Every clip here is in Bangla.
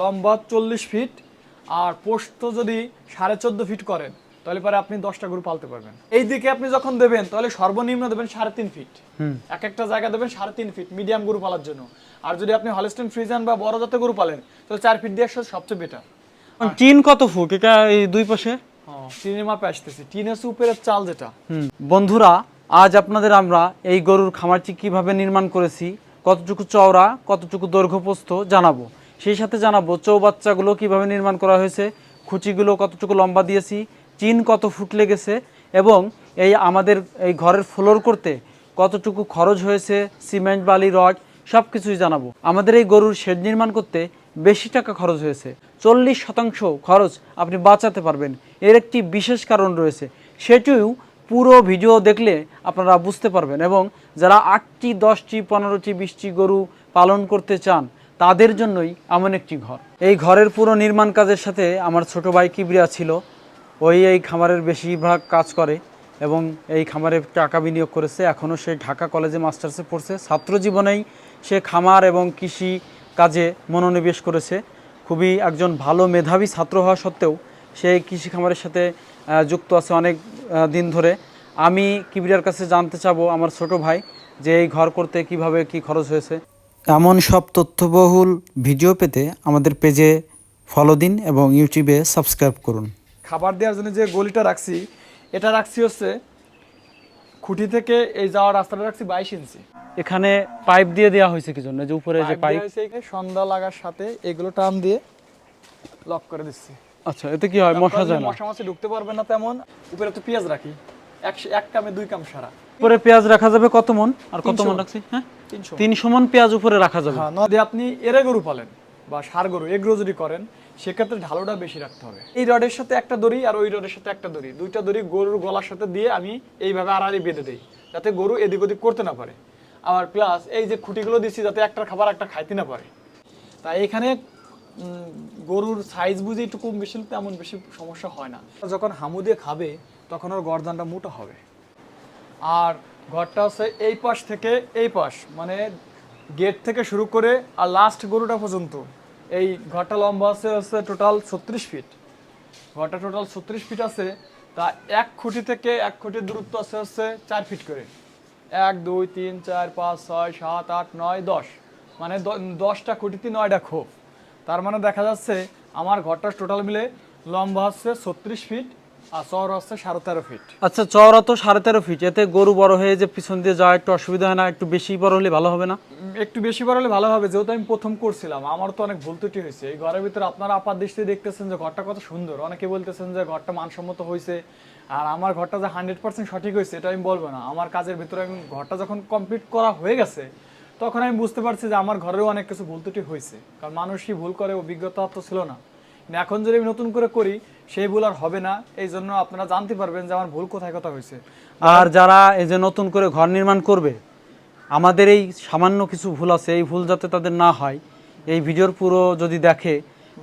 লম্বা চল্লিশ ফিট আর পোস্ত যদি সাড়ে চোদ্দ ফিট করেন তাহলে পরে আপনি দশটা গরু পালতে পারবেন। এই দিকে আপনি যখন দেবেন তাহলে সর্বনিম্ন দেবেন সাড়ে তিন ফিট এক একটা জায়গা দেবেন সাড়ে তিন ফিট মিডিয়াম গরু পালার জন্য। আর যদি আপনি হলস্টেন ফ্রিজান বা বড় জাতের গরু পালেন তাহলে চার ফিট দিয়ে সবচেয়ে বেটার টিন কত ফুট? এটা এই দুই পাশে? টিনের মাপে আসতেছি। টিনের উপরের চাল যেটা। বন্ধুরা আজ আপনাদের আমরা এই গরুর খামারটি কীভাবে নির্মাণ করেছি কতটুকু চওড়া কতটুকু দৈর্ঘ্যপ্রস্থ জানাব। সেই সাথে জানাব, চৌবাচ্চাগুলো কীভাবে নির্মাণ করা হয়েছে খুঁচিগুলো কতটুকু লম্বা দিয়েছি চিন কত ফুট লেগেছে, এবং এই আমাদের এই ঘরের ফ্লোর করতে কতটুকু খরচ হয়েছে, সিমেন্ট, বালি, রড সব কিছুই জানাব। আমাদের এই গরুর শেড নির্মাণ করতে বেশি টাকা খরচ হয়েছে। চল্লিশ শতাংশ খরচ আপনি বাঁচাতে পারবেন। এর একটি বিশেষ কারণ রয়েছে। সেটিও পুরো ভিডিও দেখলে আপনারা বুঝতে পারবেন এবং যারা আটটি, দশটি, পনেরোটি, বিশটি গরু পালন করতে চান তাদের জন্যই এমন একটি ঘর। এই ঘরের পুরো নির্মাণ কাজের সাথে আমার ছোট ভাই কিবরিয়া ছিল। ওই এই খামারের বেশিরভাগ কাজ করে এবং এই খামারে টাকা বিনিয়োগ করেছে। এখনও সে ঢাকা কলেজে মাস্টার্সে পড়ছে। ছাত্র জীবনেই সে খামার এবং কৃষি কাজে মনোনিবেশ করেছে। খুবই একজন ভালো মেধাবী ছাত্র হওয়া সত্ত্বেও সে কৃষি খামারের সাথে যুক্ত আছে অনেক দিন ধরে। আমি কিবরিয়ার কাছে জানতে চাবো আমার ছোট ভাই যে এই ঘর করতে কীভাবে কি খরচ হয়েছে। এমন সব তথ্যবহুল ভিডিও পেতে আমাদের পেজে ফলো দিন এবং ইউটিউবে সাবস্ক্রাইব করুন। খাবার দেওয়ার জন্য যে গলিটা রাখছি এটা রাখছি হচ্ছে খুঁটি থেকে এই যাওয়ার রাস্তাটা রাখছি বাইশ ইঞ্চি। এখানে পাইপ দিয়ে দেওয়া হয়েছে কি জন্য? যে উপরে যে পাইপ সন্ধ্যা লাগার সাথে এগুলো টান দিয়ে লক করে দিচ্ছি। আচ্ছা এতে কি হয়? মশা যায় না? মশা মাছি ঢুকতে পারবে না তেমন। উপরে তো পেঁয়াজ রাখি। এক এক কামে দুই কাম সারা। উপরে পেঁয়াজ রাখা যাবে কত মন? আর কত মন রাখছি? হ্যাঁ? তিনশো তিনশো মন পেঁয়াজ উপরে রাখা যাবে। হ্যাঁ নদী আপনি এরে গরু পালেন বা সার গরু এগুলো যদি করেন সেক্ষেত্রে ঢালোটা বেশি রাখতে হবে। এই রডের সাথে একটা দড়ি আর ওই রডের সাথে একটা দড়ি। দুইটা দড়ি গরুর গলার সাথে দিয়ে আমি এইভাবে আড়াআড়ি বেঁধে দিই যাতে গরু এদিক ওদিক করতে না পারে। আবার প্লাস এই যে খুঁটিগুলো দিচ্ছি যাতে একটা খাবার একটা খাইতে না পারে। তাই এখানে গরুর সাইজ বুঝে একটু কম বেশি তেমন বেশি সমস্যা হয় না। যখন হামু দিয়ে খাবে তখন ওর গরদানটা মোটা হবে। আর ঘরটা হচ্ছে এই পাশ থেকে এই পাশ মানে গেট থেকে শুরু করে আর লাস্ট গরুটা পর্যন্ত। এই ঘরটা লম্বা আছে, হচ্ছে টোটাল ছত্রিশ ফিট ঘরটা টোটাল ছত্রিশ ফিট আছে, তা এক খুঁটি থেকে এক খুঁটির দূরত্ব আছে হচ্ছে চার ফিট করে। এক, দুই, তিন, চার, পাঁচ, ছয়, সাত, আট, নয়, দশ। মানে দশটা খুঁটিতে নয়টা খোপ। তার মানে দেখা যাচ্ছে আমার ঘরটা টোটাল মিলে লম্বা হচ্ছে ছত্রিশ ফিট চওড়া হচ্ছে সাড়ে তেরো ফিট আচ্ছা চওড়া তো সাড়ে তেরো ফিট এতে গরু বড় হয়ে যে পিছন দিয়ে যাওয়া একটু অসুবিধা হয় না একটু বেশি বড় হলে ভালো হবে না? একটু বেশি বার হলে ভালো হবে যেহেতু আমি প্রথম করছিলাম আমার তো অনেক ভুল ত্রুটি হয়েছে। এই ঘরের ভিতরে আপনারা আপাত দৃষ্টি দেখতেছেন যে ঘরটা কত সুন্দর। অনেকে বলতেছেন যে ঘরটা মানসম্মত হয়েছে আর আমার ঘরটা যে হান্ড্রেড পার্সেন্ট সঠিক হয়েছে এটা আমি বলব না। আমার কাজের ভিতরে আমি ঘরটা যখন কমপ্লিট করা হয়ে গেছে তখন আমি বুঝতে পারছি যে আমার ঘরেও অনেক কিছু ভুল ত্রুটি হয়েছে। কারণ মানুষই ভুল করে অভিজ্ঞতা তো ছিল না। এখন যদি আমি নতুন করে করি সেই ভুল আর হবে না। এই জন্য আপনারা জানতে পারবেন যে আমার ভুল কোথায় কথা হয়েছে। আর যারা এই যে নতুন করে ঘর নির্মাণ করবে আমাদের এই সামান্য কিছু ভুল আছে এই ভুল যাতে তাদের না হয় এই ভিডিওর পুরো যদি দেখে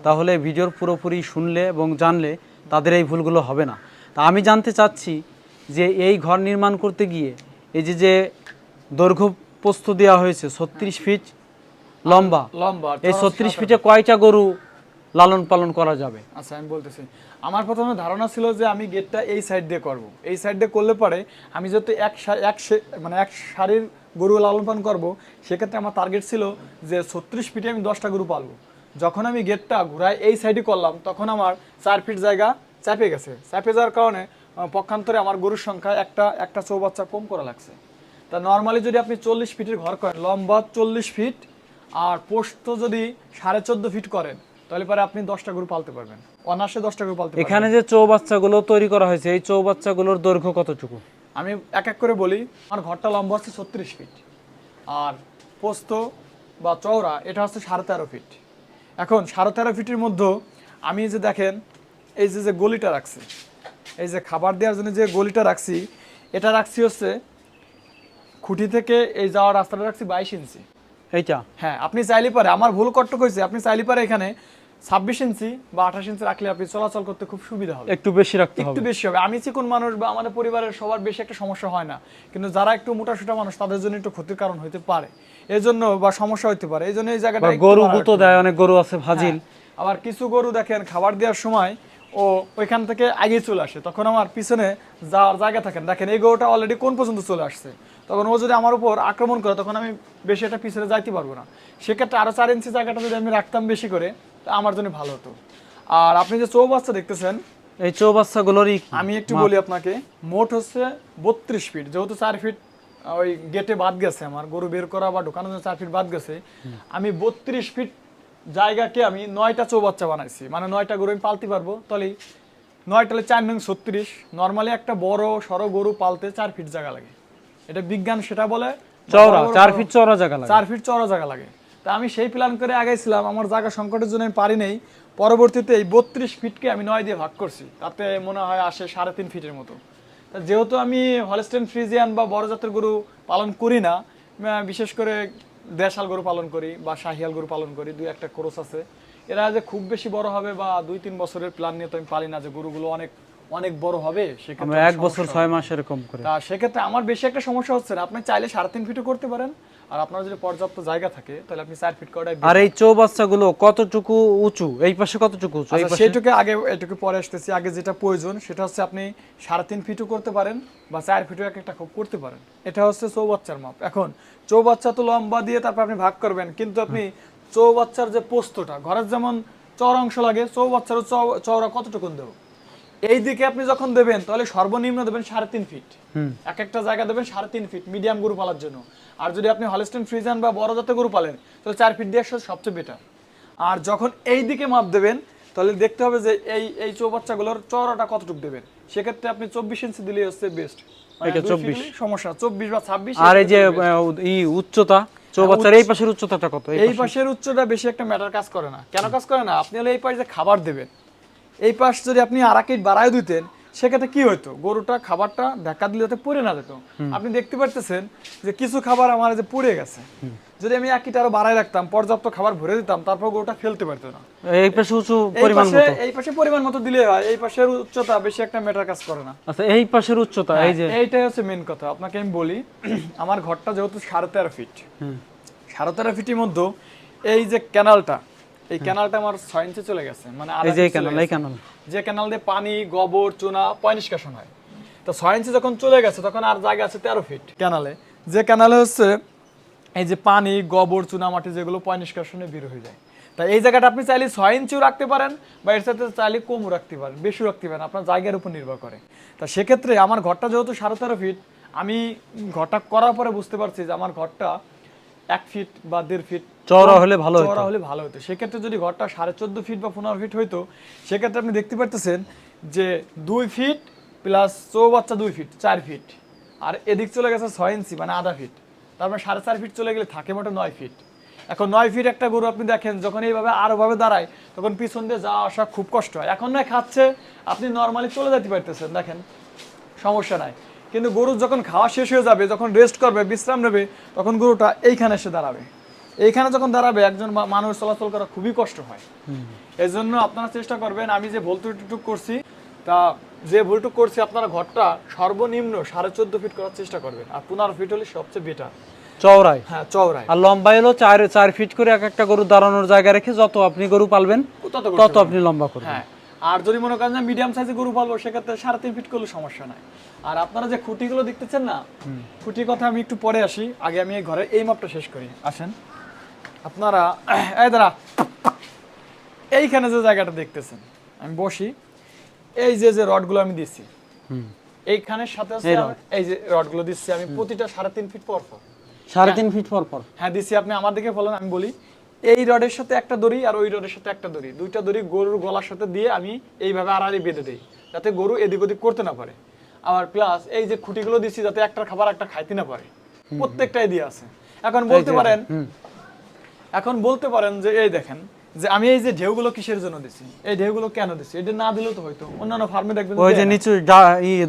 তাহলে ভিডিওর পুরোপুরি শুনলে এবং জানলে তাদের এই ভুলগুলো হবে না। তা আমি জানতে চাচ্ছি যে এই ঘর নির্মাণ করতে গিয়ে এই যে যে দৈর্ঘ্য প্রস্থ দেওয়া হয়েছে ছত্রিশ ফিট লম্বা লম্বা এই ছত্রিশ ফিটে কয়টা গরু লালন পালন করা যাবে। আচ্ছা আমি বলতেছি। আমার প্রথমে ধারণা ছিল যে আমি গেটটা এই সাইড দিয়ে করব। এই সাইড দিয়ে করলে পরে আমি যেহেতু এক এক মানে এক সারির গরু লালন পালন করব, সেক্ষেত্রে আমার টার্গেট ছিল যে ছত্রিশ ফিটে আমি দশটা গরু পালবো। যখন আমি গেটটা ঘুরাই এই সাইডে করলাম, তখন আমার চার ফিট জায়গা চাপে গেছে। চাপে যাওয়ার কারণে পক্ষান্তরে আমার গরুর সংখ্যা একটা একটা চৌবাচ্চা কম করা লাগছে। তা নর্মালি যদি আপনি চল্লিশ ফিটের ঘর করেন, লম্বা চল্লিশ ফিট আর পোস্ত যদি সাড়ে চোদ্দ ফিট করেন তাহলে পরে আপনি দশটা গরু পালতে পারবেন। অনার্সে দশটা গরু পালতে এখানে যে চৌবাচ্চাগুলো তৈরি করা হয়েছে এই চৌবাচ্চাগুলোর দৈর্ঘ্য কতটুকু? আমি এক এক করে বলি আমার ঘরটা লম্বা হচ্ছে ছত্রিশ ফিট। আর পোস্ত বা চওড়া এটা হচ্ছে সাড়ে তেরো ফিট। এখন সাড়ে তেরো ফিটের মধ্যে আমি যে দেখেন এই যে যে গলিটা রাখছি এই যে খাবার দেওয়ার জন্য যে গলিটা রাখছি এটা রাখছি হচ্ছে খুঁটি থেকে এই যাওয়ার রাস্তাটা রাখছি বাইশ ইঞ্চি। এইটা? হ্যাঁ আপনি চাইলে পারে আমার ভুল কট্টক হয়েছে আপনি চাইলে পারে এখানে ছাব্বিশ ইঞ্চি বা আঠাশ ইঞ্চি রাখলে আপনি চলাচল করতে খুব সুবিধা হবে। একটু বেশি রাখতে একটু বেশি হবে। আমি চিকন মানুষ বা আমাদের পরিবারের সবার বেশি একটা সমস্যা হয় না কিন্তু যারা একটু মোটা সোটা মানুষ তাদের জন্য একটু ক্ষতির কারণ হতে পারে। এই জন্য বা সমস্যা হতে পারে। এই জন্য এই জায়গাটা গরু গুঁতো দেয় অনেক গরু আছে হ্যাঁ, আবার কিছু গরু দেখেন খাবার দেওয়ার সময় ও ওইখান থেকে আগে চলে আসে তখন আমার পিছনে যাওয়ার জায়গা থাকেন দেখেন এই গরুটা অলরেডি কোন পর্যন্ত চলে আসছে? তখন ও যদি আমার উপর আক্রমণ করে তখন আমি বেশি একটা পিছনে যাইতে পারব না। সেক্ষেত্রে আরও চার ইঞ্চি জায়গাটা যদি আমি রাখতাম বেশি করে তা আমার জন্য ভালো হতো। আর আপনি যে চৌবাচ্চা দেখতেছেন এই চৌবাচ্চাগুলোরই? আমি একটু বলি আপনাকে মোট হচ্ছে বত্রিশ ফিট যেহেতু চার ফিট ওই গেটে বাদ গেছে আমার গরু বের করা বা ঢোকানোর জন্য চার ফিট বাদ গেছে। আমি বত্রিশ ফিট জায়গাকে আমি নয়টা চৌবাচ্চা বানাইছি। মানে নয়টা গরু আমি পালতে পারব তাহলে নয়টা হলে চার নং ছত্রিশ। নর্মালি একটা বড় সড়ো গরু পালতে চার ফিট জায়গা লাগে। এটা বিজ্ঞান সেটা বলে চওড়া চার ফিট চওড়া জায়গা লাগে। চার ফিট চওড়া জায়গা লাগে। তা আমি সেই প্ল্যান করে আগাইছিলাম আমার জায়গা সংকটের জন্য আমি পারি নেই। পরবর্তীতে এই বত্রিশ ফিটকে আমি নয় দিয়ে ভাগ করছি তাতে মনে হয় আসে সাড়ে তিন ফিটের মতো। তা যেহেতু আমি হলস্টেন ফ্রিজিয়ান বা বড় জাতের গরু পালন করি না বিশেষ করে দেশাল গরু পালন করি বা শাহিয়াল গরু পালন করি দুই একটা ক্রোস আছে। এরা যে খুব বেশি বড় হবে বা দুই তিন বছরের প্ল্যান নিয়ে তো আমি পারি না যে গরুগুলো অনেক অনেক বড় হবে সেক্ষেত্রে এক বছর ছয় মাস এরকম করে। তা সেক্ষেত্রে আমার বেশি একটা সমস্যা হচ্ছে না আপনি চাইলে সাড়ে তিন ফিটও করতে পারেন আর আপনার যদি পর্যাপ্ত জায়গা থাকে তাহলে আপনি চার ফিট করাই আর এই চৌবাচ্চাগুলো কতটুকু উঁচু? এই পাশে কতটুকু উঁচু? আচ্ছা পাশে? সেইটুকু আগে এটুকু পরে আসতেছি আগে যেটা প্রয়োজন সেটা হচ্ছে আপনি সাড়ে তিন ফিটও করতে পারেন বা চার ফিটও এক একটা খুব করতে পারেন। এটা হচ্ছে চৌবাচ্চার মাপ। এখন চৌবাচ্চা তো লম্বা দিয়ে তারপর আপনি ভাগ করবেন কিন্তু আপনি চৌবাচ্চার যে পোস্তটা ঘরের যেমন চওড়া অংশ লাগে চৌবাচ্চারও চওড়া কতটুকুন দেবো? এই দিকে আপনি যখন দেবেন তাহলে সর্বনিম্ন দেবেন সাড়ে তিন ফিট এক একটা জায়গা দেবেন সাড়ে তিন ফিট মিডিয়াম গরু পালার জন্য। আর যদি আপনি হলস্টেন ফ্রিজান বা বড় জাতের গরু পালেন তাহলে চার ফিট দিয়ে সবচেয়ে বেটার আর যখন এই দিকে মাপ দেবেন তাহলে দেখতে হবে যে এই এই চৌবাচ্চাগুলোর চওড়াটা কতটুকু দেবেন। সেক্ষেত্রে আপনি চব্বিশ ইঞ্চি দিলে হচ্ছে বেস্ট এটা 24 সমস্যা। চব্বিশ বা ছাব্বিশ আর এই যে উচ্চতা চৌবাচ্চার এই পাশের উচ্চতাটা কত? এই পাশের উচ্চটা বেশি একটা ম্যাটার কাজ করে না। কেন কাজ করে না? আপনি হলে এই পাশে যে খাবার দেবেন এই পাশ যদি আপনি আরাকিট বাড়ায় দিতেন সেক্ষেত্রে কি হতো গরুটা খাবারটা ধাক্কা দিলে যাতে পড়ে না যেত। আপনি দেখতে পারতেছেন যে কিছু খাবার আমার যে পুড়ে গেছে। যদি আমি এক কিট আরও বাড়ায় রাখতাম পর্যাপ্ত খাবার ভরে দিতাম তারপর গরুটা ফেলতে পারতো না। এই পাশে উঁচু পরিমাণ মতো। এই পাশে পরিমাণ মতো দিলে হয় এই পাশের উচ্চতা বেশি একটা ম্যাটার কাজ করে না। আচ্ছা এই পাশের উচ্চতা এই যে হ্যাঁ, এইটাই হচ্ছে মেন কথা। আপনাকে আমি বলি আমার ঘরটা যেহেতু সাড়ে তেরো ফিট। সাড়ে তেরো ফিটের মধ্যে এই যে ক্যানালটা এই ক্যানালটা আমার ছয় ইঞ্চি চলে গেছে মানে এই যে ক্যানাল এই ক্যানাল যে ক্যানাল দিয়ে পানি গোবর চুনা পয় নিষ্কাশন হয়। তো ছয় ইঞ্চি যখন চলে গেছে তখন আর জায়গা আছে তেরো ফিট ক্যানালে যে ক্যানালে হচ্ছে এই যে পানি গোবর চুনা মাটি যেগুলো পয় নিষ্কাশনে বের হয়ে যায়। তা এই জায়গাটা আপনি চাইলে ছয় ইঞ্চিও রাখতে পারেন বা এর সাথে চাইলে কমও রাখতে পারেন বেশিও রাখতে পারেন আপনার জায়গার উপর নির্ভর করে। তা সেক্ষেত্রে আমার ঘরটা যেহেতু সাড়ে তেরো ফিট আমি ঘরটা করার পরে বুঝতে পারছি যে আমার ঘরটা এক ফিট বা দেড় ফিট চওড়া হলে ভালো চওড়া হলে ভালো হতো সেক্ষেত্রে যদি ঘরটা সাড়ে চোদ্দ ফিট বা পনেরো ফিট হইতো সেক্ষেত্রে আপনি দেখতে পারতেছেন যে দুই ফিট প্লাস চৌবাচ্চা দুই ফিট চার ফিট আর এদিক চলে গেছে ছয় ইঞ্চি মানে আধা ফিট তারপরে সাড়ে চার ফিট চলে গেলে থাকে মোটে নয় ফিট এখন নয় ফিট একটা গরু আপনি দেখেন যখন এইভাবে আরও ভাবে দাঁড়ায় তখন পিছন দিয়ে যাওয়া আসা খুব কষ্ট হয়। এখন নয় খাচ্ছে আপনি নর্মালি চলে যেতে পারতেছেন দেখেন সমস্যা নাই। কিন্তু গরু যখন খাওয়া শেষ হয়ে যাবে যখন রেস্ট করবে বিশ্রাম নেবে তখন গরুটা এইখানে এসে দাঁড়াবে। এইখানে যখন দাঁড়াবে একজন মানুষ চলাচল করা খুবই কষ্ট হয়। এই জন্য আপনারা চেষ্টা করবেন আমি যে ভুল ত্রুটিটুক করছি তা যে ভুলটুক করছি আপনারা ঘরটা সর্বনিম্ন সাড়ে চোদ্দ ফিট করার চেষ্টা করবেন। আর পনেরো ফিট হলে সবচেয়ে বেটার চওড়ায়? হ্যাঁ চওড়ায়। আর লম্বা হলো চার চার ফিট করে এক একটা গরু দাঁড়ানোর জায়গা রেখে যত আপনি গরু পালবেন তত। আপনি লম্বা করবেন। হ্যাঁ আর যদি মনে করেন যে মিডিয়াম সাইজের গরু পালবো সেক্ষেত্রে সাড়ে তিন ফিট করলে সমস্যা নাই। আর আপনারা যে খুঁটিগুলো দেখতেছেন না খুঁটির কথা আমি একটু পরে আসি আগে আমি এই ঘরের এই মাপটা শেষ করি। আসেন। আপনারা এই দাঁড়া এইখানে যে জায়গাটা দেখতেছেন আমি বসি এই যে যে রডগুলো আমি দিচ্ছি। এইখানের সাথে এই যে রডগুলো দিচ্ছি আমি প্রতিটা সাড়ে তিন ফিট পর পর। সাড়ে তিন ফিট পর পর। হ্যাঁ দিচ্ছি আপনি আমার দিকে বলেন আমি বলি এই রডের সাথে একটা দড়ি আর ওই রডের সাথে একটা দড়ি। দুইটা দড়ি গরুর গলার সাথে দিয়ে আমি এইভাবে আড়াআড়ি বেঁধে দিই যাতে গরু এদিক ওদিক করতে না পারে। আবার প্লাস এই যে খুঁটিগুলো দিচ্ছি যাতে একটার খাবার একটা খাইতে না পারে। প্রত্যেকটাই দিয়ে আছে। এখন বলতে পারেন এখন বলতে পারেন যে এই দেখেন যে আমি এই যে ঢেউগুলো কিসের জন্য দিছি? এই ঢেউগুলো কেন দিছি? এটা না দিলেও তো হয়তো। অন্যান্য ফার্মে দেখবেন ওই যে। নিচু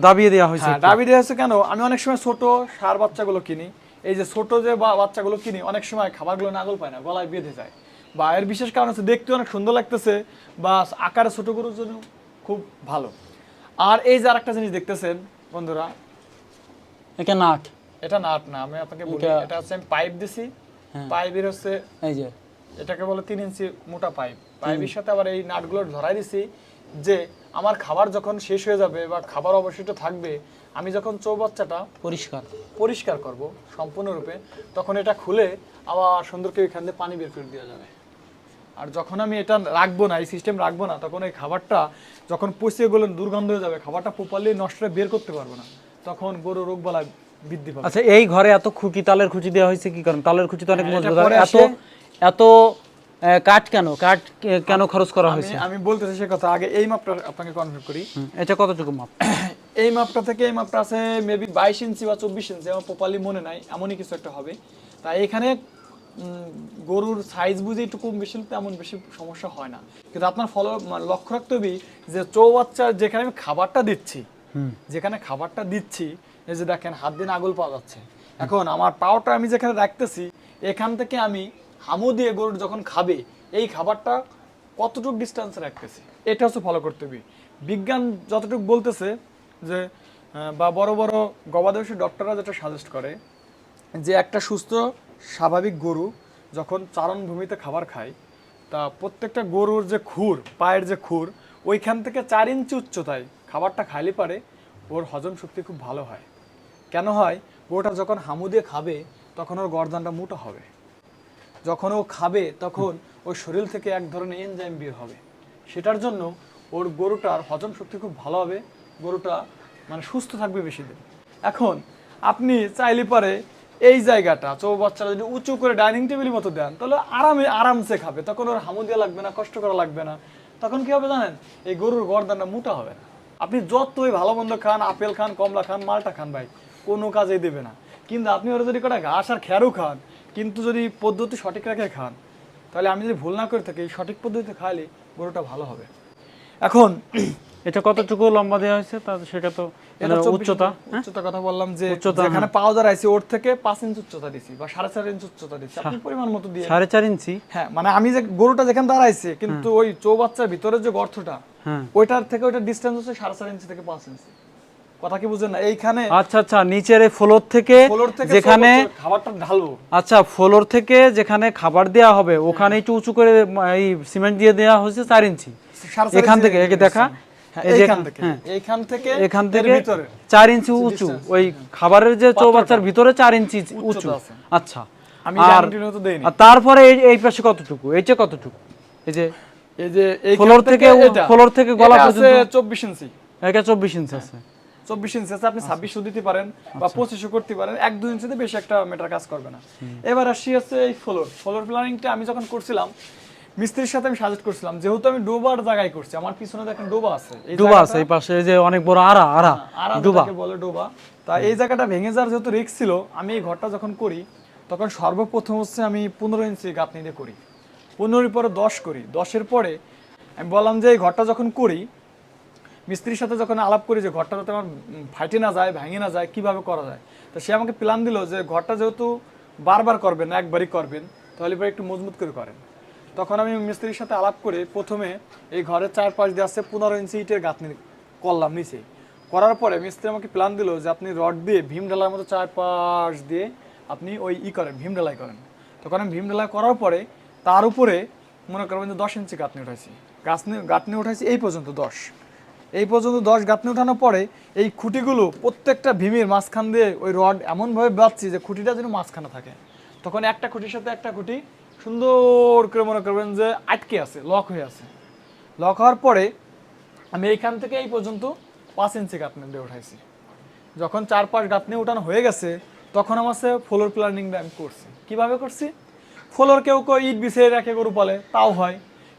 দাবিয়ে দেওয়া হয়েছে হ্যাঁ ডাবি দেওয়া হচ্ছে কেন? আমি অনেক সময় ছোট সার বাচ্চাগুলো কিনি। এই যে ছোট যে বাচ্চাগুলো কিনি অনেক সময় খাবারগুলো নাগল পায় না গলায় বেঁধে যায়। বা এর বিশেষ কারণ হচ্ছে দেখতে অনেক সুন্দর লাগতেছে বা আকারে ছোট গরুর জন্য খুব ভালো। আর এই যে আরেকটা জিনিস দেখতেছেন বন্ধুরা একে নাট। এটা নাট না আমি আপনাকে বলি এটা- এটা হচ্ছে আমি পাইপ দিছি হ্যাঁ। পাইপের হচ্ছে এই যে। এটাকে বলে তিন ইঞ্চি মোটা পাইপ। পাইপের সাথে আবার এই নাটগুলো ধরাই দিছি যে আমার খাবার যখন শেষ হয়ে যাবে বা খাবার অবশিষ্ট থাকবে আমি যখন চৌবাচ্চাটা পরিষ্কার। পরিষ্কার করব সম্পূর্ণরূপে তখন এটা খুলে আবার সুন্দর করে এখান দিয়ে পানি বের করে দেওয়া যাবে। আর যখন আমি এটা রাখব না এই সিস্টেম রাখব না তখন এই খাবারটা যখন পচিয়ে গেলে দুর্গন্ধ হয়ে যাবে খাবারটা প্রপারলি নষ্ট বের করতে পারব না তখন গরু রোগ বলা বৃদ্ধি পাবে। আচ্ছা এই ঘরে এত খুকি তালের খুঁচি দেওয়া হয়েছে কি কারণ? তালের খুঁচি তো অনেক হ্যাঁ, মজবুত। এত এত কাঠ কেন? কাঠ কেন খরচ করা হয়েছে? আমি বলতেছি সে কথা আগে এই মাপটা আপনাকে কনফার্ম করি। এটা কতটুকু মাপ? এই মাপটা থেকে এই মাপটা আছে মেবি বাইশ ইঞ্চি বা চব্বিশ ইঞ্চি আমার প্রপারলি মনে নাই এমনই কিছু একটা হবে। তাই এখানে গরুর সাইজ বুঝে একটু কম বেশি তেমন বেশি সমস্যা হয় না। কিন্তু আপনার ফলো মানে লক্ষ্য রাখতে হবে যে চৌবাচ্চা যেখানে আমি খাবারটা দিচ্ছি। যেখানে খাবারটা দিচ্ছি এই যে দেখেন হাত দিন আগুল পাওয়া যাচ্ছে। এখন আমার পাওটা আমি যেখানে রাখতেছি এখান থেকে আমি হামু দিয়ে গরুর যখন খাবে এই খাবারটা কতটুকু ডিস্টেন্সে রাখতেছি? এটা হচ্ছে ফলো করতে হবে। বিজ্ঞান যতটুকু বলতেছে যে বা বড় বড় গবাদি ডক্টররা যেটা সাজেস্ট করে, যে একটা সুস্থ, স্বাভাবিক গরু যখন চারণ ভূমিতে খাবার খায়, তা প্রত্যেকটা গরুর যে খুর, পায়ের যে খুর, ওইখান থেকে চার ইঞ্চি উচ্চতায় খাবারটা খাইলে পারে ওর হজম শক্তি খুব ভালো হয়। কেন হয়? গরুটা যখন হামু দিয়ে খাবে, তখন ওর গর্দানটা মোটা হবে। যখন ও খাবে, তখন ওর শরীর থেকে এক ধরনের এনজাইম বের হবে। সেটার জন্য ওর গরুটার হজম শক্তি খুব ভালো হবে গরুটা মানে সুস্থ থাকবে বেশি দিন। এখন আপনি চাইলে পারে এই জায়গাটা, চৌবাচ্চাটা যদি উঁচু করে ডাইনিং টেবিলের মতো দেন, তাহলে আরামে, আরামসে খাবে। তখন ওর হামু দেওয়া লাগবে না, কষ্ট করা লাগবে না। তখন কি হবে জানেন? এই গরুর গরদানটা মোটা হবে না। আপনি যতই ভালো মন্দ খান, আপেল খান, কমলা খান, মালটা খান ভাই, কোনো কাজেই দেবে না। কিন্তু আপনি ওরা যদি কটা ঘাস আর খেরও খান, কিন্তু যদি পদ্ধতি সঠিক রেখে খান, তাহলে আমি যদি ভুল না করে থাকি, সঠিক পদ্ধতিতে খাইলে গরুটা ভালো হবে। এখন এটা কতটুকু লম্বা দেওয়া হয়েছে? তা সেটা তো মানে 24 উচ্চতা। হ্যাঁ? উচ্চতা কথা বললাম যে যেখানে পাউডার আছে ওর থেকে পাঁচ ইঞ্চি উচ্চতা দিছি বা সাড়ে চার ইঞ্চি উচ্চতা দিছি। আপনি পরিমাণ মতো দিয়ে সাড়ে চার ইঞ্চি? হ্যাঁ মানে আমি যে গরুটা যেখানে দাঁড়াইছে কিন্তু ওই চৌবাচ্চার ভিতরে যে গর্তটা হ্যাঁ। ওইটার থেকে ওইটার ডিস্টেন্স হচ্ছে সাড়ে চার ইঞ্চি থেকে পাঁচ ইঞ্চি। কথা কি বুঝেন না? এইখানে আচ্ছা আচ্ছা নিচের এই ফ্লোর থেকে যেখানে খাবারটা ঢালবো। আচ্ছা ফ্লোর থেকে যেখানে খাবার দেওয়া হবে ওখানে একটু উঁচু করে এই সিমেন্ট দিয়ে দেওয়া হয়েছে চার ইঞ্চি। এখান থেকে দেখা। হ্যাঁ, এইখান এখান- থেকে। হ্যাঁ। এখান থেকে চার ইঞ্চি উঁচু। ওই খাবারের যে চৌবাচ্চার ভিতরে চার ইঞ্চি উঁচু। আচ্ছা। আর তারপরে এই এই পাশে কতটুকু? এইটা কতটুকু? এই যে এই যে ফ্লোর থেকে ফ্লোর থেকে গলা পর্যন্ত চব্বিশ ইঞ্চি। এটা চব্বিশ ইঞ্চি আছে। চব্বিশ ইঞ্চি আছে আপনি ছাব্বিশও দিতে পারেন বা পঁচিশও করতে পারেন। এক দুই ইঞ্চিতে বেশি একটা মেটার কাজ করবে না। এবার আসি হচ্ছে এই ফ্লোর ফ্লোর প্ল্যানিংটা আমি যখন করছিলাম মিস্ত্রির সাথে আমি সাজেস্ট করছিলাম যেহেতু আমি ডোবার জায়গায় করছি আমার পিছনে দেখেন ডোবা আছে। এই ডুবা আছে এই পাশে যে অনেক বড় আড়া আড়া আর ডুবা। বলে ডোবা। তা এই জায়গাটা ভেঙে যাওয়ার যেহেতু রিস্ক ছিল আমি এই ঘরটা যখন করি তখন সর্বপ্রথম হচ্ছে আমি পনেরো ইঞ্চি গাঁথনি দিয়ে করি। পনেরোর পরে দশ করি। দশের পরে আমি বললাম যে এই ঘরটা যখন করি মিস্ত্রির সাথে যখন আলাপ করি যে ঘরটা যাতে আমার ফাটে না যায় ভেঙে না যায় কীভাবে করা যায় তো সে আমাকে প্ল্যান দিল যে ঘরটা যেহেতু বারবার করবেন একবারই করবেন তাহলে এবার একটু মজবুত করে করেন। তখন আমি মিস্ত্রির সাথে আলাপ করে প্রথমে এই ঘরের চারপাশ দিয়ে আসছে পনেরো ইঞ্চি ইটের গাঁথনি করলাম নিচে। করার পরে মিস্ত্রি আমাকে প্ল্যান দিল যে আপনি রড দিয়ে ভীম ঢালার মতো চারপাশ দিয়ে আপনি ওই ই করেন, ভীম ঢালাই করেন। তখন আমি ভীম ঢালাই করার পরে তার উপরে মনে করবেন যে দশ ইঞ্চি গাঁথনি উঠাইছি। গাছনি গাঁথনি উঠাইছি এই পর্যন্ত দশ। এই পর্যন্ত দশ গাঁথনি উঠানোর পরে এই খুঁটিগুলো প্রত্যেকটা ভীমের মাঝখান দিয়ে ওই রড এমনভাবে বাঁধছি যে খুঁটিটা যেন মাঝখানে থাকে। তখন একটা খুঁটির সাথে একটা খুঁটি সুন্দর করে মনে করবেন যে আটকে আছে লক হয়ে আছে। লক হওয়ার পরে আমি এইখান থেকে এই পর্যন্ত পাঁচ ইঞ্চি গাঁথনি দিয়ে উঠাইছি। যখন চার পাঁচ গাঁথনি উঠানো হয়ে গেছে, তখন আমার সে ফ্লোর প্ল্যানিংটা আমি করছি। কীভাবে করছি? ফ্লোর কেউ কেউ ইট বিছিয়ে রাখে গরু পালে, তাও হয়।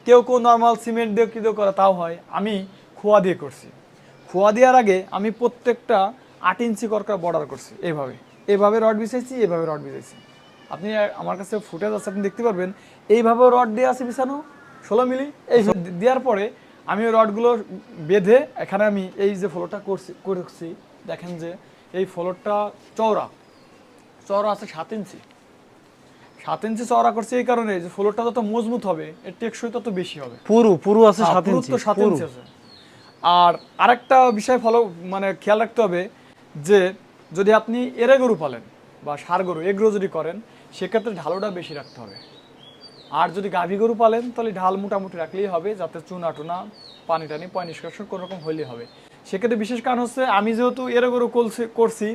কেউ কেউ নর্মাল সিমেন্ট দিয়ে কী করে, তাও হয়। আমি খোয়া দিয়ে করছি। খোয়া দেওয়ার আগে আমি প্রত্যেকটা আট ইঞ্চি করকার বর্ডার করছি এভাবে এভাবে রড বিছাইছি, এভাবে রড বিছাইছি। আপনি আমার কাছে ফুটেজ আছে আপনি দেখতে পারবেন। এইভাবে রড দিয়ে আছে বিছানো ষোলো মিলি। এই দেওয়ার পরে আমি ওই রডগুলো বেঁধে এখানে আমি এই যে ফ্লোরটা করছি করছি দেখেন যে এই ফ্লোরটা চওড়া। চওড়া আছে সাত ইঞ্চি। সাত ইঞ্চি চওড়া করছে এই কারণে যে ফ্লোরটা যত মজবুত হবে এর টেকসই তত বেশি হবে। পুরু পুরু আছে হ্যাঁ, সাত ইঞ্চি সাত ইঞ্চি আছে। আর আরেকটা বিষয় ফলো মানে খেয়াল রাখতে হবে যে যদি আপনি এরে গরু পালেন বা সার গরু এগ্রো যদি করেন সেক্ষেত্রে ঢালুটা বেশি রাখতে হবে। আর যদি গাভী গরু পালেন, তাহলে ঢাল মোটামুটি রাখলেই হবে, যাতে চুনা টুনা, পানি টানি পয় নিষ্কাশন কোনো রকম হইলেই হবে। সেক্ষেত্রে বিশেষ কারণ হচ্ছে, আমি যেহেতু এর গরু করছি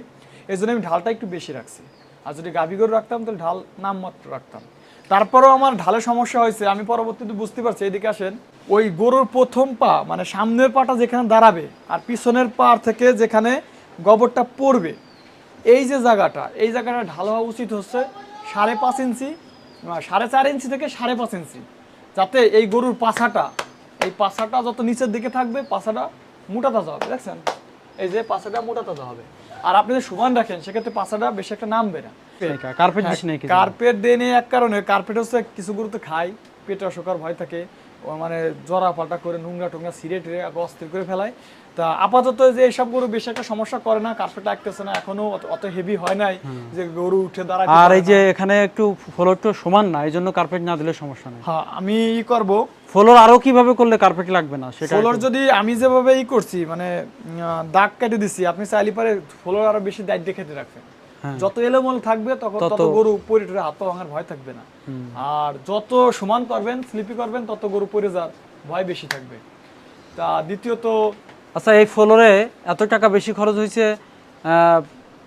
এই জন্য আমি ঢালটা একটু বেশি রাখছি। আর যদি গাভী গরু রাখতাম, তাহলে ঢাল নামমাত্র রাখতাম। তারপরেও আমার ঢালের সমস্যা হয়েছে, আমি পরবর্তীতে বুঝতে পারছি, এদিকে আসেন। ওই গরুর প্রথম পা মানে সামনের পাটা যেখানে দাঁড়াবে, আর পিছনের পা থেকে যেখানে গোবরটা পড়বে, এই যে জায়গাটা, এই জায়গাটা ঢাল হওয়া উচিত হচ্ছে সাড়ে পাঁচ ইঞ্চি সাড়ে চার ইঞ্চি থেকে সাড়ে পাঁচ ইঞ্চি। যাতে এই গরুর পাছাটা এই পাছাটা যত নিচের দিকে থাকবে পাছাটা মোটা তাজা হবে দেখছেন? এই যে পাছাটা মোটা তাজা হবে। আর আপনি যদি সমান রাখেন সেক্ষেত্রে পাছাটা বেশি একটা নামবে না। কার্পেট কার্পেট দিয়ে নিয়ে এক কারণে। কার্পেট হচ্ছে কিছু গরু তো খায় পেটে অসুখার ভয় থাকে। মানে জরা পাল্টা করে নোংরা টোংরা সিরে টিরে অস্থির করে ফেলায়। তা আপাতত যে এইসব গরু বেশি একটা সমস্যা করে না কার্পেট লাগতেছে না এখনও অত- হেভি হয় নাই যে গরু উঠে দাঁড়ায় আর এই যে এখানে একটু ফ্লোরটা সমান না এই জন্য কার্পেট না দিলে সমস্যা নেই। হ্যাঁ আমি ই করব। ফ্লোর আরও কীভাবে করলে কার্পেট লাগবে না সেটা ফ্লোর যদি আমি যেভাবে ই করছি মানে দাগ কেটে দিছি আপনি চাইলে পারে ফ্লোর আরও বেশি দায়িত্ব খেতে রাখবেন। যত এলোমেলো থাকবে তখন তত গরু পরে টরে হাত ভাঙার ভয় থাকবে না। আর যত সমান করবেন স্লিপি করবেন তত গরু পরে যার ভয় বেশি থাকবে। তা দ্বিতীয়ত আচ্ছা এই ফ্লোরে এত টাকা বেশি খরচ হয়েছে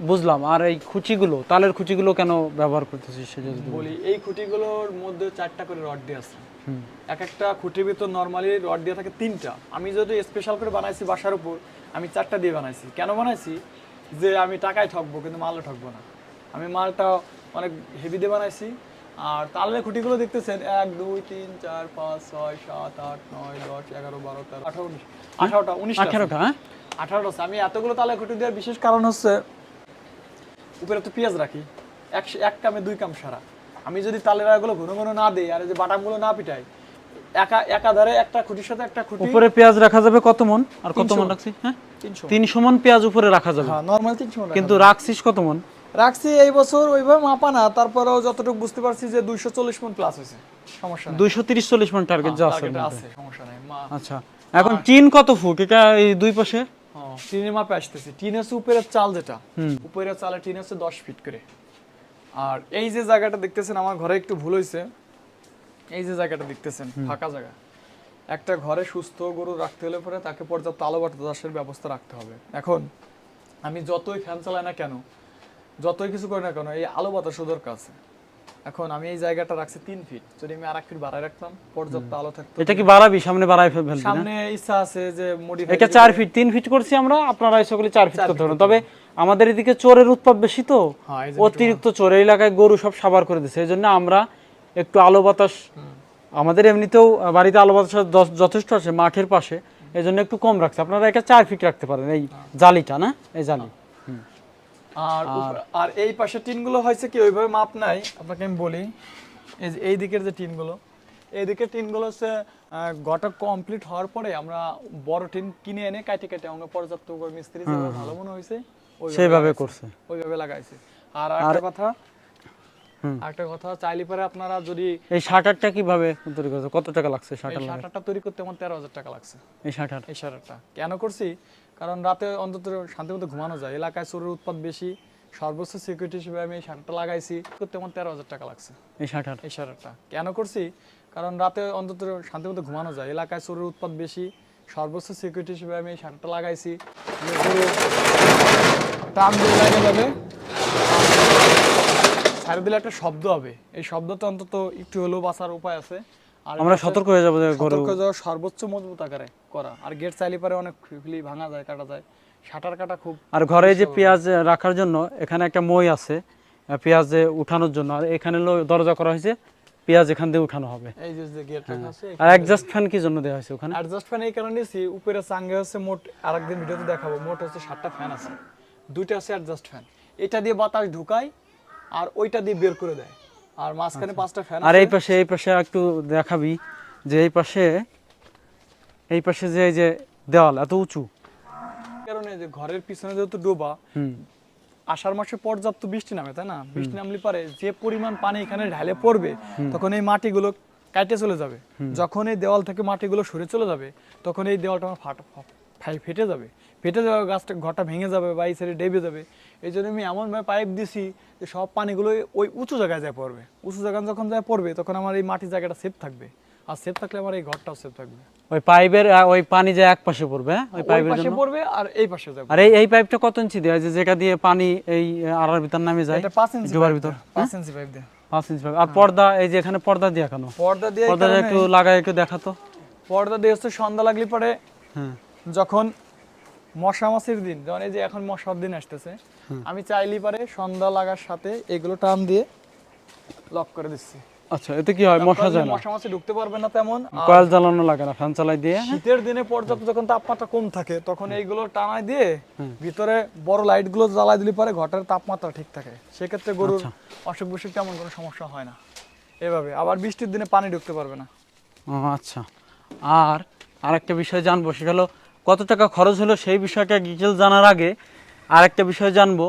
বুঝলাম। আর এই খুচিগুলো তালের খুচিগুলো কেন ব্যবহার করতেছি যদি বলি? এই খুঁটিগুলোর মধ্যে চারটা করে রড দিয়ে আছে। এক একটা খুঁটির ভিতর নর্মালি রড দিয়ে থাকে তিনটা। আমি যদি স্পেশাল করে বানাইছি বাসার উপর আমি চারটা দিয়ে বানাইছি। কেন বানাইছি? যে আমি টাকায় ঠকবো কিন্তু মালে ঠকবো না। আমি মালটা অনেক হেভি দিয়ে বানাইছি। আর তালের খুঁটিগুলো দেখতেছেন? এক দুই তিন চার পাঁচ ছয় সাত আট নয় দশ এগারো বারো তেরো আঠারো উনিশ। আঠারোটা উনিশ আঠেরোটা হ্যাঁ? আঠারোটা আছে। আমি এতগুলো তালের খুঁটি দেওয়ার বিশেষ কারণ হচ্ছে উপরে তো পেঁয়াজ রাখি। এক এক কামে দুই কাম সারা। আমি যদি তালের আগুলো ঘন ঘন না দিই আর যে বাটামগুলো না পিটাই একা একাধারে একটা খুঁটির সাথে একটা খুঁটি। উপরে পেঁয়াজ রাখা যাবে কত মন? আর কত মন রাখছি? হ্যাঁ? মন পেঁয়াজ উপরে রাখা যাবে। হ্যাঁ নর্মাল কিন্তু রাখছিস কত মন? রাখছি এই বছর ওইভাবে মাপা না তারপরেও যতটুকু বুঝতে পারছি যে দুইশো চল্লিশ মন প্লাস হয়েছে। সমস্যা নেই। মন টার্গেট যা আছে আছে সমস্যা নেই আচ্ছা এখন টিন কত ফুট? এটা এই দুই পাশে? হ্যাঁ, টিনের মাপে আসতেছি। টিন হচ্ছে উপরের চাল যেটা। উপরের চালের টিন হচ্ছে দশ ফিট করে। আর এই যে জায়গাটা দেখতেছেন আমার ঘরে একটু ভুল হয়েছে। এই যে জায়গাটা দেখতেছেন ফাঁকা জায়গা। একটা ঘরে সুস্থ গরু রাখতে হলে পরে তাকে পর্যাপ্ত আলো বাতাসের ব্যবস্থা রাখতে হবে। এখন আমি যতই ফ্যান চালাই না কেন যতই কিছু করি না কেন এই আলো বাতাসও দরকার আছে। এখন আমি এই জায়গাটা রাখছি তিন ফিট যদি আমি আর এক ফিট বাড়ায় রাখতাম পর্যাপ্ত আলো থাকতো। এটা কি বাড়াবি? সামনে বাড়াই ফেল- ফেলবি সামনে ইচ্ছা আছে যে মডিফাই এটা চার ফিট তিন ফিট করছি আমরা আপনারা এই সকলে চার ফিট করতে পারেন। তবে আমাদের এদিকে চোরের উৎপাদ বেশি তো। হ্যাঁ, অতিরিক্ত চোর এই এলাকায় গরু সব সাবার করে দিচ্ছে এই জন্য আমরা একটু আলো বাতাস। আমাদের এমনিতেও বাড়িতে আলো বাতাস যথেষ্ট আছে মাঠের পাশে এই জন্য একটু কম রাখছে। আপনারা এটা চার ফিট রাখতে পারেন এই জালিটা না? এই জালি। আর আর এই পাশে টিনগুলো হয়েছে কি ওইভাবে মাপ নাই আপনাকে আমি বলি। এই যে এই দিকের যে টিনগুলো এই দিকের টিনগুলো হচ্ছে গটা কমপ্লিট হওয়ার পরে আমরা বড় টিন কিনে এনে কাটে কাটে আমরা পর্যাপ্ত করে মিস্ত্রি ভালো মনে হয়েছে সেইভাবে করছে। ওইভাবে লাগাইছে। আর একটা কথা একটা কথা চাইলে পরে আপনারা যদি এই শাটারটা কীভাবে তৈরি করছে? কত টাকা লাগছে শাটার শাটারটা তৈরি করতে আমার তেরো হাজার টাকা লাগছে। এই শাটার এই শাটারটা কেন করছি? কারণ রাতে অন্তত শান্তিমতো ঘুমানো যায়। এলাকায় চোরের উৎপাদ বেশি। সর্বোচ্চ সিকিউরিটি হিসেবে আমি এই শাটারটা লাগাইছি। করতে আমার তেরো হাজার টাকা লাগছে। এই শাটার এই শাটারটা কেন করছি? কারণ রাতে অন্তত শান্তিমতো ঘুমানো যায়। এলাকায় চোরের উৎপাদ বেশি। সর্বোচ্চ সিকিউরিটি হিসেবে আমি এই শাটারটা লাগাইছি। দিয়ে যাবে। ছাড়ে দিলে একটা শব্দ হবে। এই শব্দটা অন্তত একটু হলেও বাঁচার উপায় আছে। আর আমরা সতর্ক হয়ে যাব সতর্ক যাওয়া সর্বোচ্চ মজবুত আকারে করা। আর গেট চাইলে পারে অনেক খুবই ভাঙা যায় কাটা যায়। শাটার কাটা খুব আর ঘরে যে পেঁয়াজ রাখার জন্য এখানে একটা মই আছে পেঁয়াজ উঠানোর জন্য। আর এখানে দরজা করা হয়েছে পেঁয়াজ এখান দিয়ে উঠানো হবে। এই যে যে গেট আছে আর অ্যাডজাস্ট ফ্যান কি জন্য দেওয়া হয়েছে ওখানে? অ্যাডজাস্ট ফ্যান এই কারণে নিয়েছি। উপরে চাঙ্গে হচ্ছে মোট আরেকদিন ভিডিওতে দেখাবো। মোট হচ্ছে সাতটা ফ্যান আছে। দুইটা আছে অ্যাডজাস্ট ফ্যান এটা দিয়ে বাতাস ঢুকায় আর ওইটা দিয়ে বের করে দেয়। আর মাঝখানে পাঁচটা ফ্যান আর এই পাশে এই পাশে একটু দেখাবি যে এই পাশে এই পাশে যে এই যে দেওয়াল এত উঁচু। কারণে যে ঘরের পিছনে যেহেতু ডোবা হুম। আষাঢ় মাসে পর্যাপ্ত বৃষ্টি নামে তাই না? বৃষ্টি নামলে পারে যে পরিমাণ পানি এখানে ঢালে পড়বে তখন এই মাটিগুলো কাটে চলে যাবে। যখন এই দেওয়াল থেকে মাটিগুলো সরে চলে যাবে তখন এই দেওয়ালটা আমার ফাটা খাই ফেটে যাবে। ফেটে যাবে গাছটা ঘরটা ভেঙে যাবে বা এই সাইডে ডেবে যাবে। এই জন্য আমি এমনভাবে পাইপ দিছি যে সব পানিগুলো ওই উঁচু জায়গায় যায় পড়বে। উঁচু জায়গায় যখন যায় পড়বে তখন আমার এই মাটির জায়গাটা সেফ থাকবে। আর সেফ থাকলে আমার এই ঘরটাও সেফ থাকবে। ওই পাইপের ওই পানি যে এক পাশে পড়বে হ্যাঁ? ওই পাইপের পাশে পড়বে আর এই পাশে যাবে। আর এই এই পাইপটা কত ইঞ্চি দেওয়া যে যেটা দিয়ে পানি এই আড়ার ভিতর নামে যায়? এটা পাঁচ ইঞ্চি ডোবার ভিতর? দেয়া, পাঁচ ইঞ্চি পাইপ দেয়া। ইঞ্চি পাইপ আর পর্দা এই যে এখানে পর্দা দিয়ে কেন? পর্দা দিয়ে একটু লাগায় একটু দেখাতো। পর্দা দিয়ে হচ্ছে সন্ধ্যা লাগলে পরে হ্যাঁ। যখন মশা মাছির দিন যখন এই যে এখন মশার দিন আসতেছে আমি চাইলেই পারে সন্ধ্যা লাগার সাথে এগুলো টান দিয়ে লক করে দিচ্ছি। আচ্ছা এতে কি হয়? মশা যায় না? মশা মাছি ঢুকতে পারবে না তেমন কয়েল জ্বালানো লাগে না ফ্যান চালাই দিয়ে হ্যাঁ? শীতের দিনে পর্যাপ্ত যখন তাপমাত্রা কম থাকে তখন এইগুলো টানায় দিয়ে ভিতরে বড় লাইটগুলো জ্বালাই দিলে পরে ঘরের তাপমাত্রা ঠিক থাকে। সেক্ষেত্রে গরুর আচ্ছা। অসুখ বিসুখ তেমন কোনো সমস্যা হয় না। এভাবে। আবার বৃষ্টির দিনে পানি ঢুকতে পারবে না। ও আচ্ছা। আর আরেকটা বিষয় জানব সেটা হলো কত টাকা খরচ হলো সেই বিষয়টা ডিটেল জানার আগে আরেকটা বিষয় জানব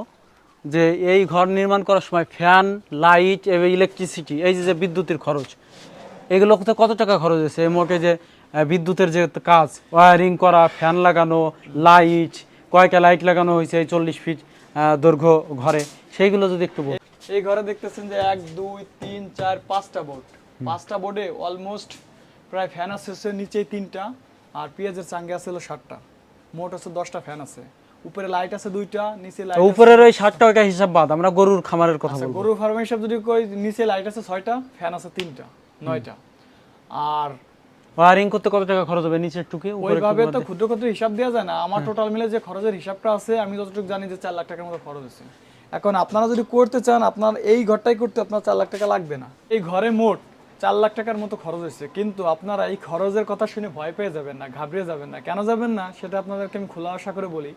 যে এই ঘর নির্মাণ করার সময় ফ্যান লাইট এবং ইলেকট্রিসিটি এই যে বিদ্যুতের খরচ এগুলোতে কত টাকা খরচ হয়েছে? এই মোটে যে বিদ্যুতের যে কাজ ওয়ারিং করা ফ্যান লাগানো লাইট কয়টা লাইট লাগানো হয়েছে এই চল্লিশ ফিট দৈর্ঘ্য ঘরে সেইগুলো যদি একটু বল। এই ঘরে দেখতেছেন যে এক দুই তিন চার পাঁচটা বোর্ড পাঁচটা বোর্ডে অলমোস্ট প্রায় ফ্যান আছে নিচে তিনটা। আর পেঁয়াজের চাঙ্গে আছে হলো সাতটা। মোট হচ্ছে দশটা ফ্যান আছে। উপরে লাইট আছে দুইটা নিচে লাইট উপরের ওই ষাট টাকা হিসাব বাদ আমরা গরুর খামারের কথা বলব। গরু ফার্মের হিসাব যদি কই নিচে লাইট আছে ছয়টা ফ্যান আছে তিনটা নয়টা। আর ওয়ারিং করতে কত টাকা খরচ হবে? নিচের টুকে উপরে ওইভাবে তো ক্ষুদ্র ক্ষুদ্র হিসাব দেওয়া যায় না। আমার টোটাল মিলে যে খরচের হিসাবটা আছে আমি যতটুকু জানি যে চার লাখ টাকার মতো খরচ আছে এখন আপনারা যদি করতে চান আপনার এই ঘরটাই করতে আপনার চার লাখ টাকা লাগবে না। এই ঘরে মোট চার লাখ টাকার মতো খরচ হয়েছে। কিন্তু আপনারা এই খরচের কথা শুনে ভয় পেয়ে যাবেন না, ঘাবড়িয়ে যাবেন না। কেন যাবেন না? সেটা আপনাদেরকে আমি খোলা আশা করে বলি।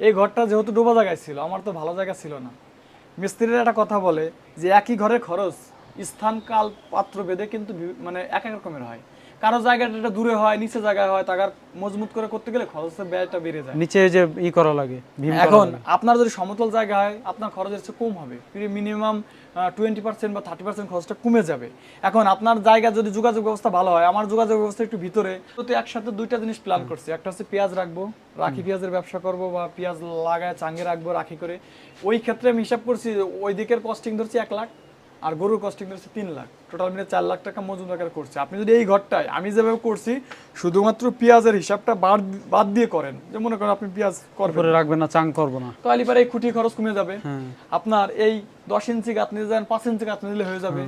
এই ঘরটা যেহেতু ডোবা জায়গায় ছিল, আমার তো ভালো জায়গা ছিল না। মিস্ত্রিরা একটা কথা বলে যে, একই ঘরে খরচ স্থান কাল পাত্র ভেদে কিন্তু মানে এক এক রকমের হয়। কারও জায়গাটা দূরে হয় নিচে জায়গায় হয় তাকার মজবুত করে করতে গেলে খরচের ব্যয়টা বেড়ে যায়। নিচে যে ই করা লাগে এখন আপনার যদি সমতল জায়গা হয় আপনার খরচ হচ্ছে কম হবে। মিনিমাম টোয়েন্টি পার্সেন্ট বা থার্টি পার্সেন্ট খরচটা কমে যাবে। এখন আপনার জায়গা যদি যোগাযোগ ব্যবস্থা ভালো হয় আমার যোগাযোগ ব্যবস্থা একটু ভিতরে। তো একসাথে দুইটা জিনিস প্ল্যান করছি। একটা হচ্ছে পেঁয়াজ রাখব রাখি পেঁয়াজের ব্যবসা করব বা পেঁয়াজ লাগায় চাঙ্গে রাখব রাখি করে। ওই ক্ষেত্রে আমি হিসাব করছি ওই দিকের কস্টিং ধরছি এক লাখ। আর গরুর কস্টিং ধরছি তিন লাখ। টোটাল মিলে চার লাখ টাকা মজুদ আকার করছে। আপনি যদি এই ঘরটায় আমি যেভাবে করছি শুধুমাত্র পেঁয়াজের হিসাবটা বাদ বাদ দিয়ে করেন। যে মনে করেন আপনি পেঁয়াজ করবেন। উপরে রাখবে না চাং করব না। তো আলিপারে এই খুঁটি খরচ কমে যাবে। হ্যাঁ। আপনার এই দশ ইঞ্চি গাঁথনি দেন পাঁচ ইঞ্চি গাঁথনি দিলে হয়ে যাবে।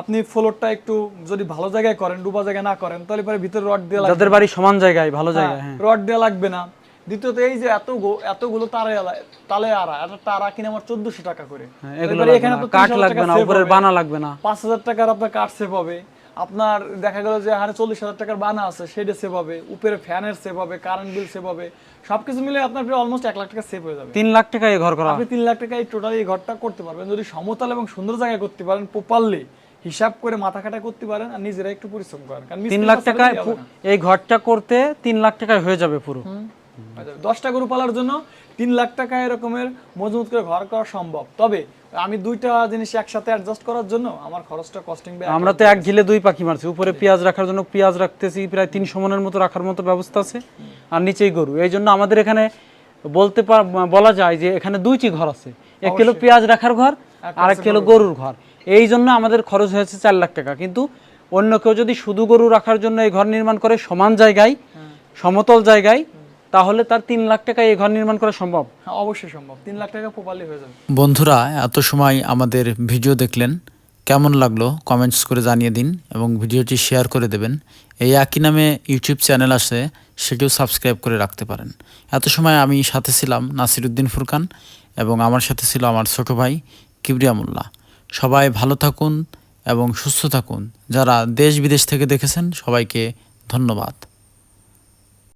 আপনি ফ্লোরটা একটু যদি ভালো জায়গায় করেন ডুবা জায়গায় না করেন তাহলে পরে ভিতরে রড দিয়ে লাগবে। যাদের বাড়ি সমান জায়গায় ভালো জায়গায় হ্যাঁ। রড দেওয়া লাগবে না। দ্বিতীয়ত এই যে এত এতগুলো তারে তালে একটা তারা কিনে আমার চোদ্দশো টাকা করে। হ্যাঁ, এখানে তো কাঠ লাগবে না উপরের বানা লাগবে না। পাঁচ হাজার টাকার আপনার কাঠ সেভ হবে। আপনার দেখা গেল যে হারে চল্লিশ হাজার টাকার বানা আছে সেটা সেভ হবে উপরে ফ্যানের সেভ হবে কারেন্ট বিল সেভ হবে সবকিছু মিলে আপনার অলমোস্ট এক লাখ টাকা সেভ হয়ে যাবে। তিন লাখ টাকা এই ঘর করা। আপনি তিন লাখ টাকা এই টোটাল এই ঘরটা করতে পারবেন। যদি সমতল এবং সুন্দর জায়গায় করতে পারেন প্রপারলি হিসাব করে মাথা খাটা করতে পারেন আর নিজেরা একটু পরিশ্রম করেন। কারণ তিন লাখ টাকায়। এই ঘরটা করতে তিন লাখ টাকায় হয়ে যাবে পুরো। দশটা গরু পালার জন্য তিন লাখ টাকা এরকমের মজবুত করে ঘর করা সম্ভব। তবে আমি দুইটা জিনিস একসাথে অ্যাডজাস্ট করার জন্য আমার খরচটা কস্টিং আমরা তো এক ঢিলে দুই পাখি মারছি। উপরে পেঁয়াজ রাখার জন্য পেঁয়াজ রাখতেছি প্রায় তিনশো মনের মতো রাখার মতো ব্যবস্থা আছে। আর নিচেই গরু। এই জন্য আমাদের এখানে বলতে বলা যায় যে এখানে দুইটি ঘর আছে। এক কিলো পেঁয়াজ রাখার ঘর আর এক কিলো গরুর ঘর। এই জন্য আমাদের খরচ হয়েছে চার লাখ টাকা। কিন্তু অন্য কেউ যদি শুধু গরু রাখার জন্য এই ঘর নির্মাণ করে সমান জায়গায় সমতল জায়গায় তাহলে তার তিন লাখ টাকায় এই ঘর নির্মাণ করা সম্ভব? হ্যাঁ অবশ্যই সম্ভব। তিন লাখ টাকা প্রপারলি হয়ে যাবে। বন্ধুরা এত সময় আমাদের ভিডিও দেখলেন। কেমন লাগল কমেন্টস করে জানিয়ে দিন এবং ভিডিওটি শেয়ার করে দেবেন। এই একই নামে ইউটিউব চ্যানেল আছে সেটিও সাবস্ক্রাইব করে রাখতে পারেন। এত সময় আমি সাথে ছিলাম নাসিরুদ্দিন ফুরকান এবং আমার সাথে ছিল আমার ছোট ভাই কিবরিয়ামুল্লাহ সবাই ভালো থাকুন এবং সুস্থ থাকুন। যারা দেশ বিদেশ থেকে দেখেছেন সবাইকে ধন্যবাদ।